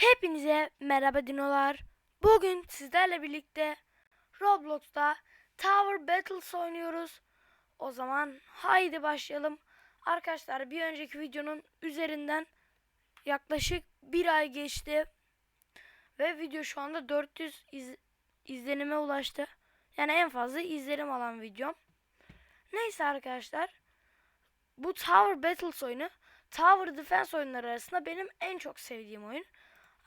Hepinize merhaba dinolar. Bugün sizlerle birlikte Roblox'ta Tower Battles oynuyoruz. O zaman haydi başlayalım. Arkadaşlar bir önceki videonun üzerinden yaklaşık bir ay geçti. Ve video şu anda 400 iz- izlenime ulaştı. Yani en fazla izlenim alan videom. Neyse arkadaşlar. Bu Tower Battles oyunu Tower Defense oyunları arasında benim en çok sevdiğim oyun.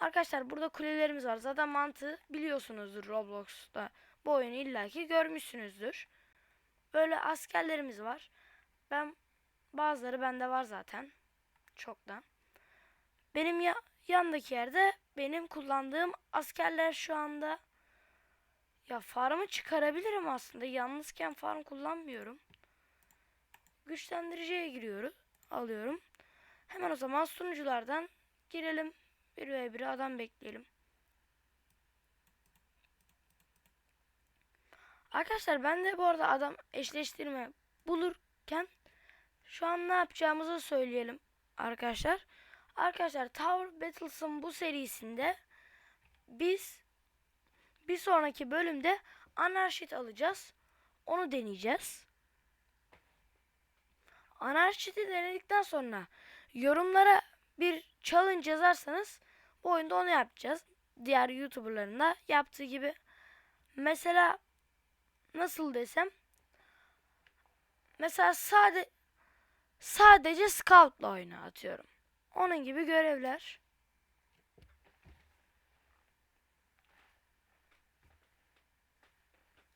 Arkadaşlar burada kulelerimiz var. Zaten mantığı biliyorsunuzdur Roblox'ta. Bu oyunu illaki görmüşsünüzdür. Böyle askerlerimiz var. Ben bazıları bende var zaten. Çoktan. Benim ya, yandaki yerde benim kullandığım askerler şu anda. Ya farmı çıkarabilirim aslında. Yalnızken farm kullanmıyorum. Güçlendiriciye giriyoruz. Alıyorum. Hemen o zaman sunuculardan girelim. Bir ve bir adam bekleyelim. Arkadaşlar ben de bu arada adam eşleştirme bulurken şu an ne yapacağımızı söyleyelim arkadaşlar. Arkadaşlar Tower Battles'ın bu serisinde biz bir sonraki bölümde Anarşit alacağız. Onu deneyeceğiz. Anarşit'i denedikten sonra yorumlara bir challenge yazarsanız bu oyunda onu yapacağız. Diğer YouTuber'ların da yaptığı gibi. Mesela nasıl desem mesela sade sadece scout'la oyna atıyorum. Onun gibi görevler.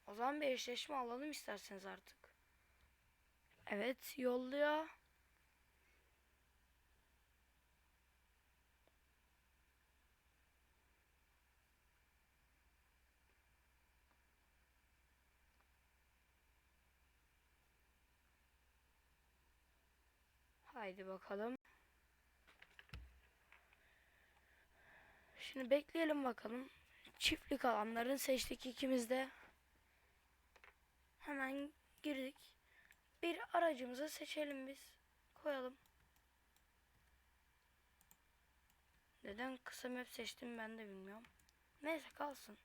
O zaman bir eşleşme alalım isterseniz artık. Evet yolluyor. Haydi bakalım. Şimdi bekleyelim bakalım. Çiftlik alanların seçtik ikimiz de. Hemen girdik. Bir aracımızı seçelim biz. Koyalım. Neden kısa map seçtim ben de bilmiyorum. Neyse kalsın.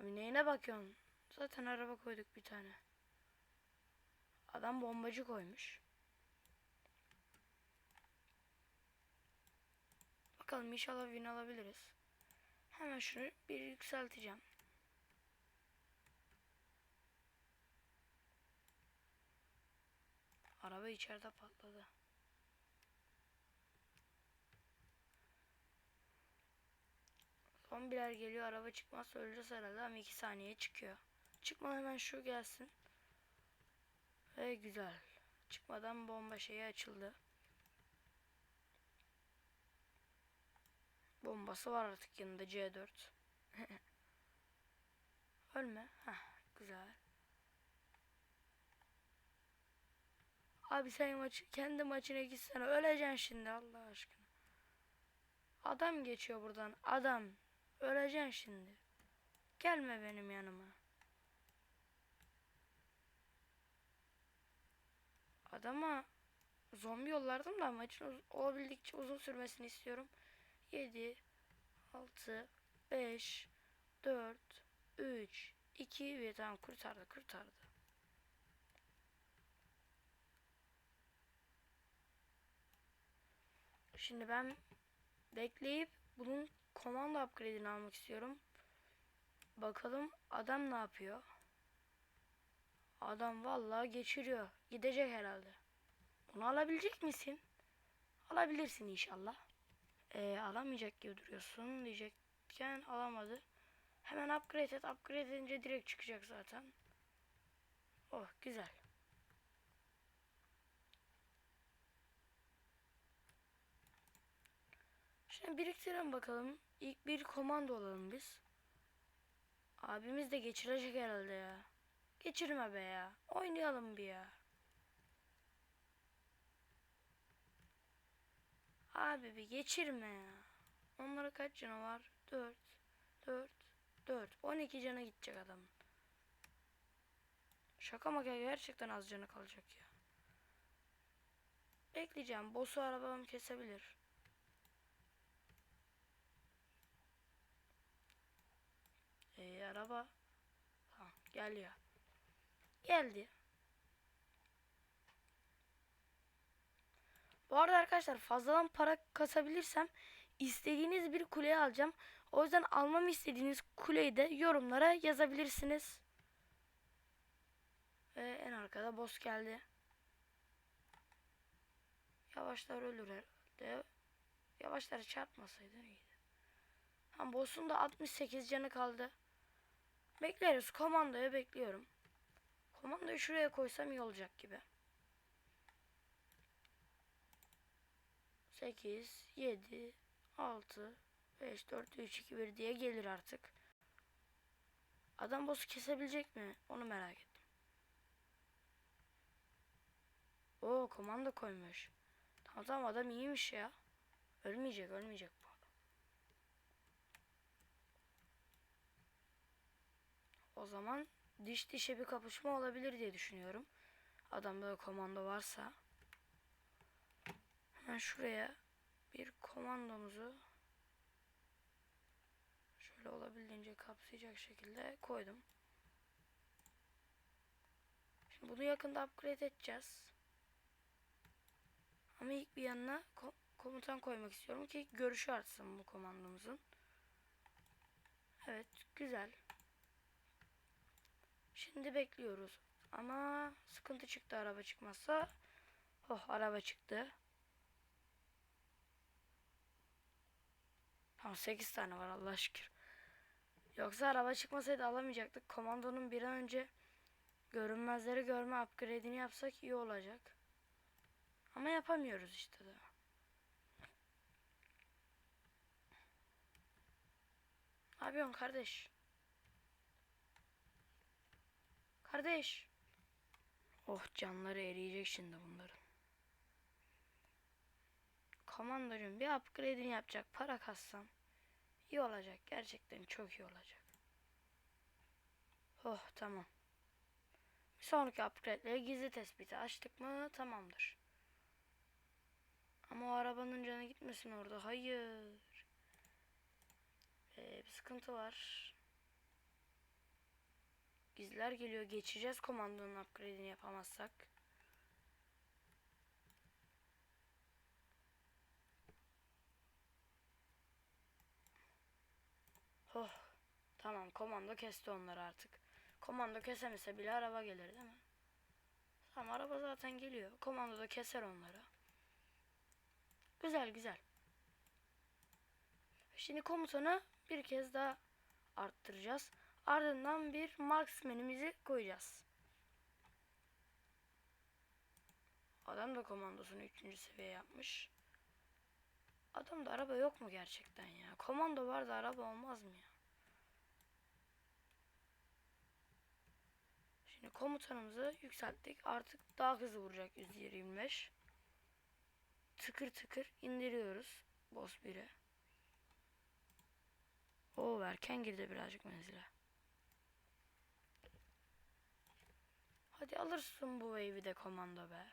Abi neyine bakıyorsun? Zaten araba koyduk bir tane. Adam bombacı koymuş. Bakalım inşallah win alabiliriz. Hemen şunu bir yükselteceğim. Araba içeride patladı. Zombiler geliyor araba çıkmazsa öleceğiz herhalde ama 2 saniye çıkıyor. Çıkma hemen şu gelsin. Ve güzel. Çıkmadan bomba şeyi açıldı. Bombası var artık yanında C4. Ölme. Heh, güzel. Abi sen maçı, kendi maçına gitsene. Öleceksin şimdi Allah aşkına. Adam geçiyor buradan. Adam. Öleceksin şimdi. Gelme benim yanıma. Adama zombi yollardım da maçın olabildikçe uzun sürmesini istiyorum. 7 6 5 4 3 2 ve tamam kurtardı kurtardı. Şimdi ben bekleyip bunun komando upgrade'ini almak istiyorum. Bakalım adam ne yapıyor? Adam vallahi geçiriyor. Gidecek herhalde. Bunu alabilecek misin? Alabilirsin inşallah. Ee, alamayacak gibi duruyorsun diyecekken alamadı. Hemen upgrade et. Upgrade edince direkt çıkacak zaten. Oh güzel. Şimdi biriktirelim bakalım. İlk bir komando olalım biz. Abimiz de geçirecek herhalde ya. Geçirme be ya. Oynayalım bir ya. Abi bir geçirme ya. Onlara kaç canı var? 4 4 4 12 cana gidecek adamın. Şaka maka gerçekten az canı kalacak ya. bekleyeceğim. Boss'u arabam kesebilir. Ee, araba tamam, geliyor. Geldi. Bu arada arkadaşlar fazladan para kasabilirsem istediğiniz bir kuleyi alacağım. O yüzden almamı istediğiniz kuleyi de yorumlara yazabilirsiniz. Ve en arkada boss geldi. Yavaşlar ölür herhalde. Yavaşlar çarpmasaydı iyiydi. Tam boss'un da 68 canı kaldı. Bekleriz. Komandoya bekliyorum. Komandoyu şuraya koysam iyi olacak gibi. 8, 7, 6, 5, 4, 3, 2, 1 diye gelir artık. Adam boss'u kesebilecek mi? Onu merak ettim. Oo komando koymuş. Tamam tamam adam iyiymiş ya. Ölmeyecek ölmeyecek bu adam. O zaman diş dişe bir kapışma olabilir diye düşünüyorum. Adamda da komando varsa. Hemen şuraya bir komandomuzu şöyle olabildiğince kapsayacak şekilde koydum. Şimdi bunu yakında upgrade edeceğiz. Ama ilk bir yanına ko- komutan koymak istiyorum ki görüşü artsın bu komandomuzun. Evet, güzel. Şimdi bekliyoruz. Ama sıkıntı çıktı araba çıkmazsa. Oh, araba çıktı. Tamam 8 tane var Allah şükür. Yoksa araba çıkmasaydı alamayacaktık. Komandonun bir an önce görünmezleri görme upgrade'ini yapsak iyi olacak. Ama yapamıyoruz işte de. Ne yapıyorsun kardeş? Kardeş. Oh canları eriyecek şimdi bunların. Komandocuğum bir upgrade'ini yapacak para kassam iyi olacak. Gerçekten çok iyi olacak. Oh tamam. Bir sonraki upgrade'le gizli tespiti açtık mı tamamdır. Ama o arabanın canı gitmesin orada. Hayır. Ee, bir sıkıntı var. Gizler geliyor. Geçeceğiz komandonun upgrade'ini yapamazsak. Oh. Tamam komando kesti onları artık. Komando kesemese bile araba gelir değil mi? Tamam araba zaten geliyor. Komando da keser onları. Güzel güzel. Şimdi komutanı bir kez daha arttıracağız. Ardından bir marksmanimizi koyacağız. Adam da komandosunu 3. seviye yapmış. Adamda araba yok mu gerçekten ya? Komando var da araba olmaz mı ya? Şimdi komutanımızı yükselttik. Artık daha hızlı vuracak 125. Tıkır tıkır indiriyoruz. Boss 1'i. Oo erken girdi birazcık menzile. Hadi alırsın bu wave'i de komando be.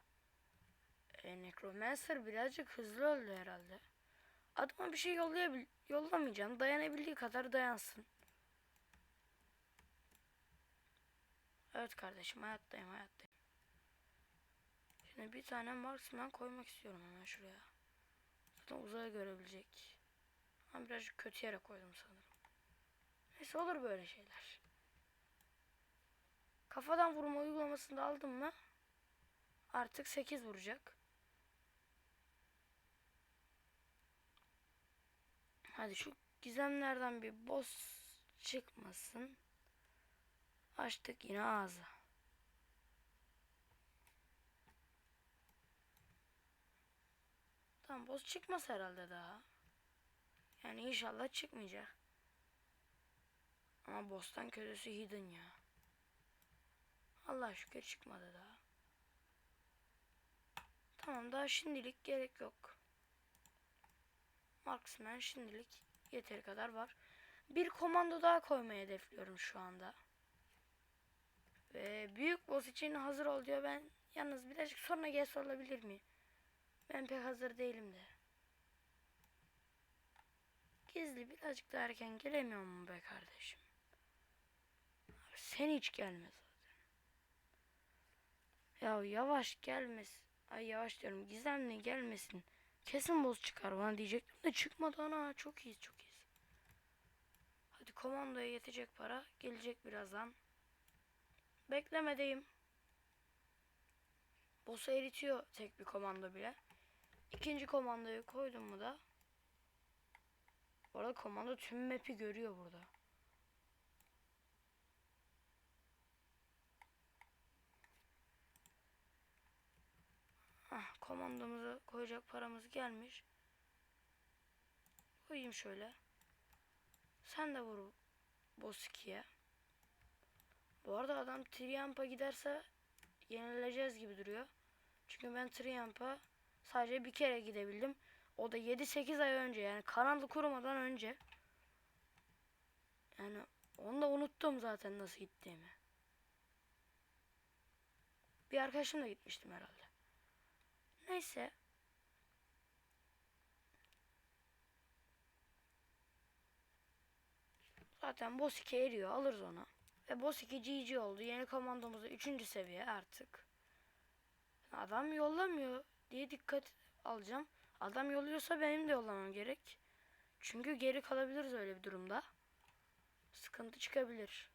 E, Necromancer birazcık hızlı öldü herhalde. Adama bir şey yollayabil yollamayacağım. Dayanabildiği kadar dayansın. Evet kardeşim hayattayım hayattayım. Şimdi bir tane marksman koymak istiyorum hemen şuraya. Zaten uzaya görebilecek. Ama birazcık kötü yere koydum sanırım. Neyse olur böyle şeyler. Kafadan vurma uygulamasını da aldım mı artık 8 vuracak. Hadi şu gizemlerden bir boss çıkmasın. Açtık yine ağzı. Tamam boss çıkmaz herhalde daha. Yani inşallah çıkmayacak. Ama boss'tan kötüsü hidden ya. Allah şükür çıkmadı daha. Tamam daha şimdilik gerek yok. Marksman şimdilik yeteri kadar var. Bir komando daha koymayı hedefliyorum şu anda. Ve büyük boss için hazır ol diyor. Ben yalnız birazcık sonra gel sorulabilir mi? Ben pek hazır değilim de. Gizli birazcık da erken gelemiyor mu be kardeşim? Sen hiç gelme zaten. Ya yavaş gelmesin. Ay yavaş diyorum. Gizemli gelmesin. Kesin boz çıkar bana diyecektim de çıkmadı ana. Çok iyiyiz çok iyiyiz. Hadi komandoya yetecek para. Gelecek birazdan. Beklemedeyim. Boss'u eritiyor tek bir komando bile. İkinci komandoyu koydum mu da. Bu arada komando tüm map'i görüyor burada. Komandomuzu koyacak paramız gelmiş. Koyayım şöyle. Sen de vur boss 2'ye. Bu arada adam Triump'a giderse yenileceğiz gibi duruyor. Çünkü ben Triump'a sadece bir kere gidebildim. O da 7-8 ay önce yani kanalı kurmadan önce. Yani onu da unuttum zaten nasıl gittiğimi. Bir arkadaşımla gitmiştim herhalde. Neyse. Zaten boss 2 eriyor. Alırız onu. Ve boss 2 GG oldu. Yeni komandomuz da 3. seviye artık. Adam yollamıyor diye dikkat alacağım. Adam yolluyorsa benim de yollamam gerek. Çünkü geri kalabiliriz öyle bir durumda. Sıkıntı çıkabilir.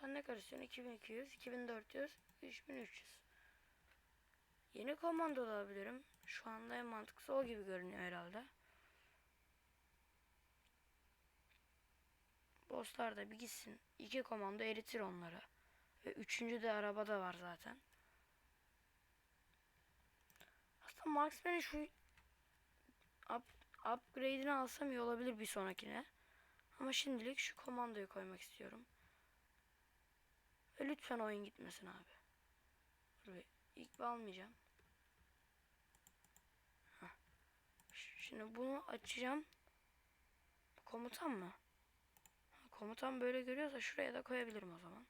Sen ne karışıyorsun? 2200, 2400, 3300. Yeni komando alabilirim. Şu anda en mantıklısı o gibi görünüyor herhalde. Bosslar da bir gitsin. İki komando eritir onları. Ve üçüncü de arabada var zaten. Aslında Marksman'in şu up, upgrade'ini alsam iyi olabilir bir sonrakine. Ama şimdilik şu komandoyu koymak istiyorum. Ve lütfen oyun gitmesin abi. Dur ilk almayacağım. Şimdi bunu açacağım. Komutan mı? Komutan böyle görüyorsa şuraya da koyabilirim o zaman.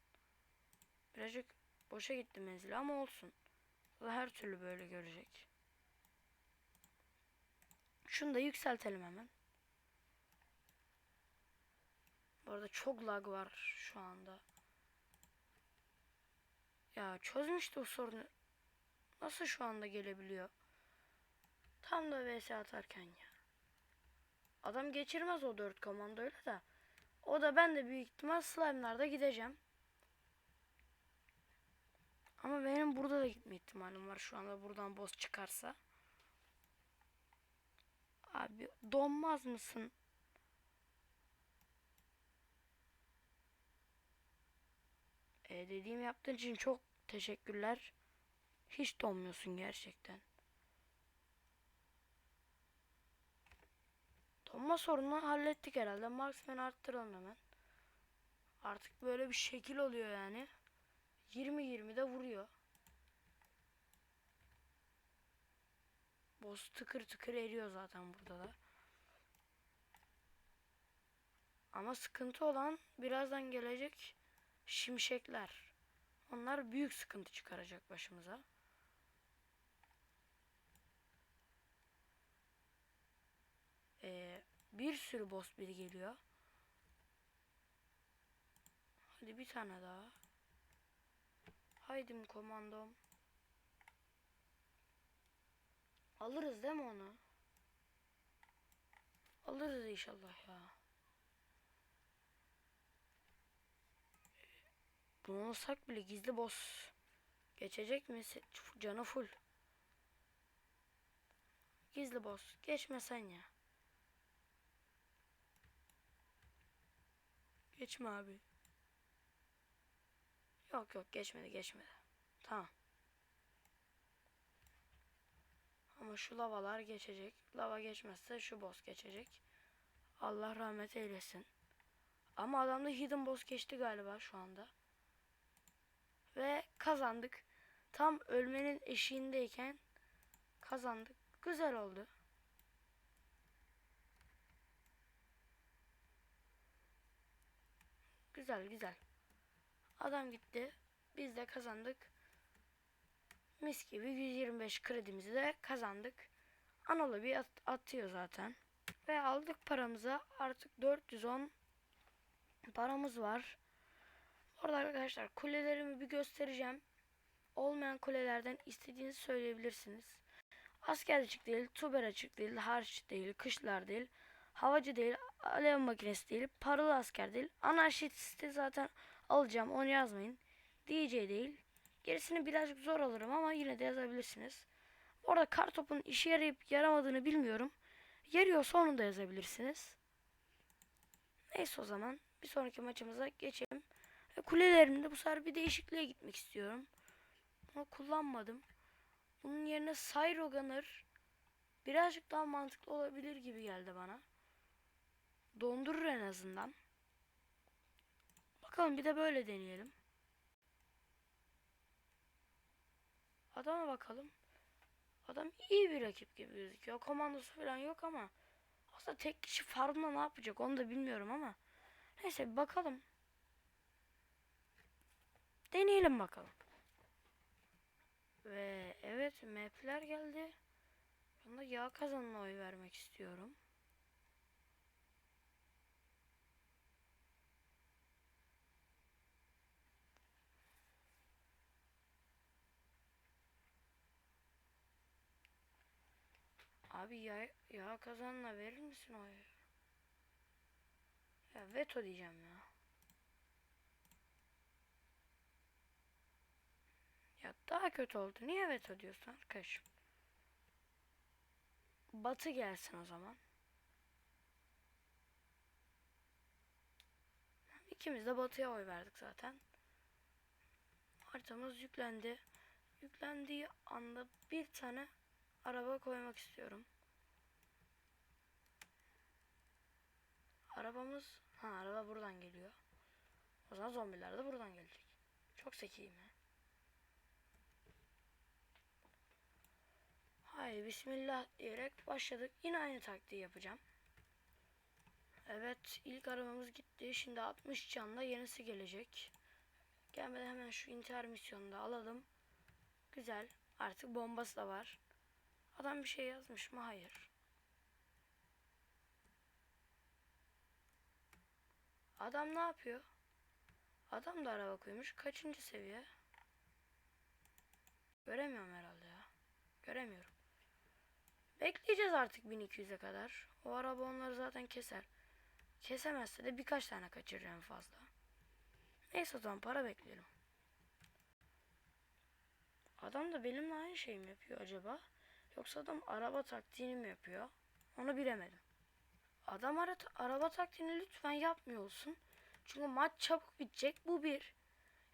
Birazcık boşa gitti menzili ama olsun. Her türlü böyle görecek. Şunu da yükseltelim hemen. Bu arada çok lag var şu anda. Ya çözmüştü o sorunu. Nasıl şu anda gelebiliyor? Tam da vs atarken ya. Adam geçirmez o 4 komandoyla da. O da ben de büyük ihtimal slime'larda gideceğim. Ama benim burada da gitme ihtimalim var şu anda buradan boss çıkarsa. Abi donmaz mısın? E, dediğim yaptığın için çok teşekkürler. Hiç donmuyorsun gerçekten. Donma sorununu hallettik herhalde. Marksman arttıralım hemen. Artık böyle bir şekil oluyor yani. 20-20 de vuruyor. Boss tıkır tıkır eriyor zaten burada da. Ama sıkıntı olan birazdan gelecek şimşekler. Onlar büyük sıkıntı çıkaracak başımıza. Ee, bir sürü boss biri geliyor. Hadi bir tane daha. Haydi komandom? Alırız değil mi onu? Alırız inşallah ya. Bunu olsak bile gizli boss geçecek mi? Canı full. Gizli boss geçmesen ya. Geçme abi. Yok yok geçmedi geçmedi. Tamam. Ama şu lavalar geçecek. Lava geçmezse şu boss geçecek. Allah rahmet eylesin. Ama adamda hidden boss geçti galiba şu anda. Ve kazandık. Tam ölmenin eşiğindeyken kazandık. Güzel oldu. Güzel güzel. Adam gitti. Biz de kazandık. Mis gibi 125 kredimizi de kazandık. Anadolu bir at- atıyor zaten. Ve aldık paramızı. Artık 410 paramız var. Orada arkadaşlar kulelerimi bir göstereceğim. Olmayan kulelerden istediğinizi söyleyebilirsiniz. Asker açık değil, tuber açık değil, harç değil, kışlar değil, havacı değil, alev makinesi değil, paralı asker değil, anarşisti zaten alacağım onu yazmayın. DJ değil. Gerisini birazcık zor alırım ama yine de yazabilirsiniz. Orada kartopun işe yarayıp yaramadığını bilmiyorum. Yarıyorsa onu da yazabilirsiniz. Neyse o zaman bir sonraki maçımıza geçelim. Kulelerimde bu sefer bir değişikliğe gitmek istiyorum. Ama kullanmadım. Bunun yerine Cyro Gunner birazcık daha mantıklı olabilir gibi geldi bana. Dondurur en azından. Bakalım bir de böyle deneyelim. Adama bakalım. Adam iyi bir rakip gibi gözüküyor. Komandosu falan yok ama aslında tek kişi farmla ne yapacak onu da bilmiyorum ama neyse bakalım. Deneyelim bakalım. Ve evet mapler geldi. Ben de yağ kazanına oy vermek istiyorum. Abi yağ, yağ kazanına verir misin oyu? Ya veto diyeceğim ya. Ya daha kötü oldu. Niye veto diyorsun arkadaşım? Batı gelsin o zaman. İkimiz de batıya oy verdik zaten. Haritamız yüklendi. Yüklendiği anda bir tane araba koymak istiyorum. Arabamız... Ha araba buradan geliyor. O zaman zombiler de buradan gelecek. Çok zekiyim ya. Haydi bismillah diyerek başladık. Yine aynı taktiği yapacağım. Evet ilk arabamız gitti. Şimdi 60 canla yenisi gelecek. Gelmeden hemen şu intihar misyonunu da alalım. Güzel. Artık bombası da var. Adam bir şey yazmış mı? Hayır. Adam ne yapıyor? Adam da araba koymuş. Kaçıncı seviye? Göremiyorum herhalde ya. Göremiyorum. Bekleyeceğiz artık 1200'e kadar. O araba onları zaten keser. Kesemezse de birkaç tane en fazla. Neyse o zaman para bekleyelim. Adam da benimle aynı şey mi yapıyor acaba? Yoksa adam araba taktiğini mi yapıyor? Onu bilemedim. Adam ara araba taktiğini lütfen yapmıyor olsun. Çünkü maç çabuk bitecek. Bu bir.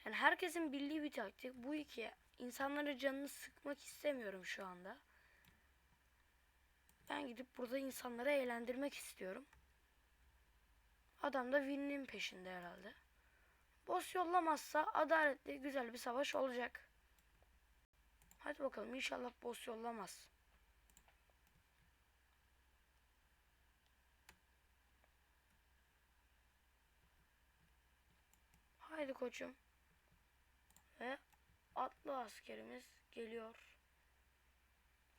Yani herkesin bildiği bir taktik. Bu iki. İnsanların canını sıkmak istemiyorum şu anda. Ben gidip burada insanları eğlendirmek istiyorum. Adam da win'in peşinde herhalde. Boss yollamazsa adaletli güzel bir savaş olacak. Hadi bakalım inşallah boss yollamaz. Haydi koçum. Ve atlı askerimiz geliyor.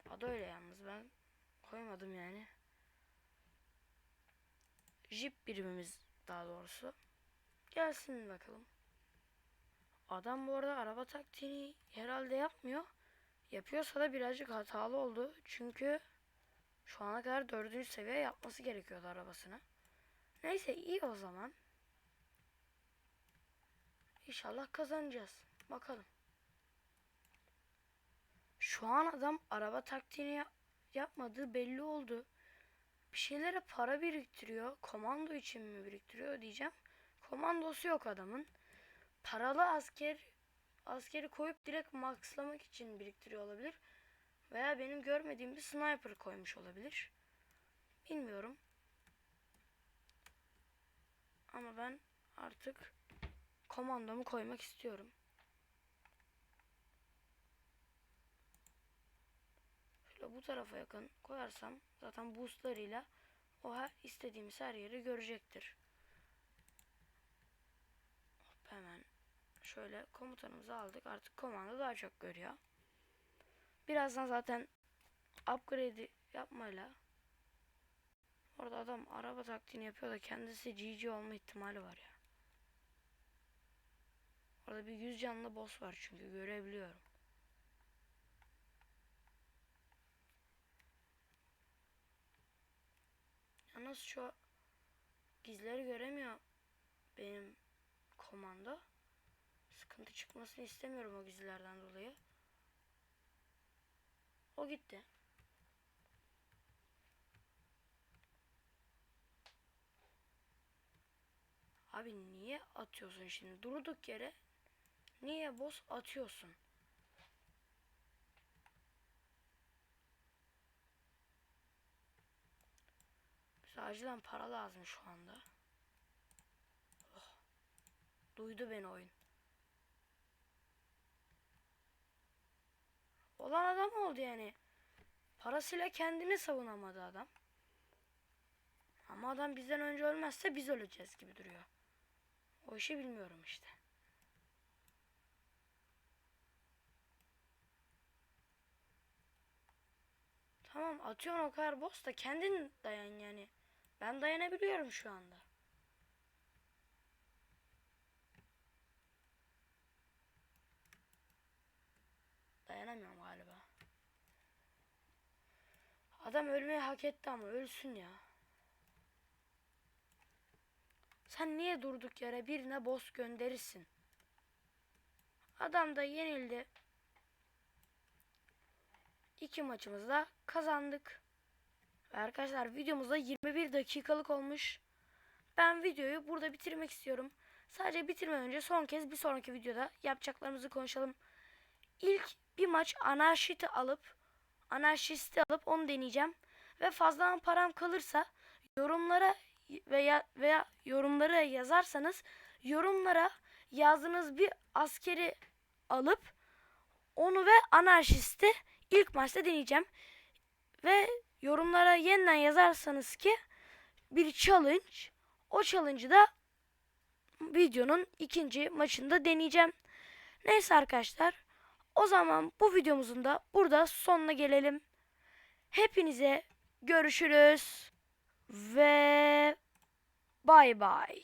Adı öyle yalnız ben koymadım yani. Jip birimimiz daha doğrusu. Gelsin bakalım. Adam bu arada araba taktiğini herhalde yapmıyor. Yapıyorsa da birazcık hatalı oldu. Çünkü şu ana kadar dördüncü seviye yapması gerekiyordu arabasını. Neyse iyi o zaman. İnşallah kazanacağız. Bakalım. Şu an adam araba taktiğini yap- yapmadığı belli oldu. Bir şeylere para biriktiriyor. Komando için mi biriktiriyor diyeceğim. Komandosu yok adamın. Paralı asker askeri koyup direkt maxlamak için biriktiriyor olabilir. Veya benim görmediğim bir sniper koymuş olabilir. Bilmiyorum. Ama ben artık komandomu koymak istiyorum. Şöyle bu tarafa yakın koyarsam zaten boostlarıyla o her istediğimiz her yeri görecektir. Hop hemen şöyle komutanımızı aldık. Artık komando daha çok görüyor. Birazdan zaten upgrade'i yapmayla Orada adam araba taktiğini yapıyor da kendisi GG olma ihtimali var ya. Orada bir yüz canlı boss var çünkü görebiliyorum. Yalnız şu gizleri göremiyor benim komando. Sıkıntı çıkmasını istemiyorum o gizlerden dolayı. O gitti. Abi niye atıyorsun şimdi? Durduk yere niye boss atıyorsun? Bize acilen para lazım şu anda. Oh. Duydu beni oyun. Olan adam oldu yani. Parasıyla kendini savunamadı adam. Ama adam bizden önce ölmezse biz öleceğiz gibi duruyor. O işi bilmiyorum işte. Tamam atıyorsun o kadar boss da kendin dayan yani. Ben dayanabiliyorum şu anda. Dayanamıyorum galiba. Adam ölmeyi hak etti ama ölsün ya. Sen niye durduk yere birine boss gönderirsin? Adam da yenildi. İki maçımızda kazandık. Ve arkadaşlar videomuzda 21 dakikalık olmuş. Ben videoyu burada bitirmek istiyorum. Sadece bitirmeden önce son kez bir sonraki videoda yapacaklarımızı konuşalım. İlk bir maç anarşisti alıp anarşisti alıp onu deneyeceğim. Ve fazladan param kalırsa yorumlara veya veya yorumlara yazarsanız yorumlara yazdığınız bir askeri alıp onu ve anarşisti ilk maçta deneyeceğim. Ve yorumlara yeniden yazarsanız ki bir challenge o challenge'ı da videonun ikinci maçında deneyeceğim. Neyse arkadaşlar o zaman bu videomuzun da burada sonuna gelelim. Hepinize görüşürüz ve bay bay.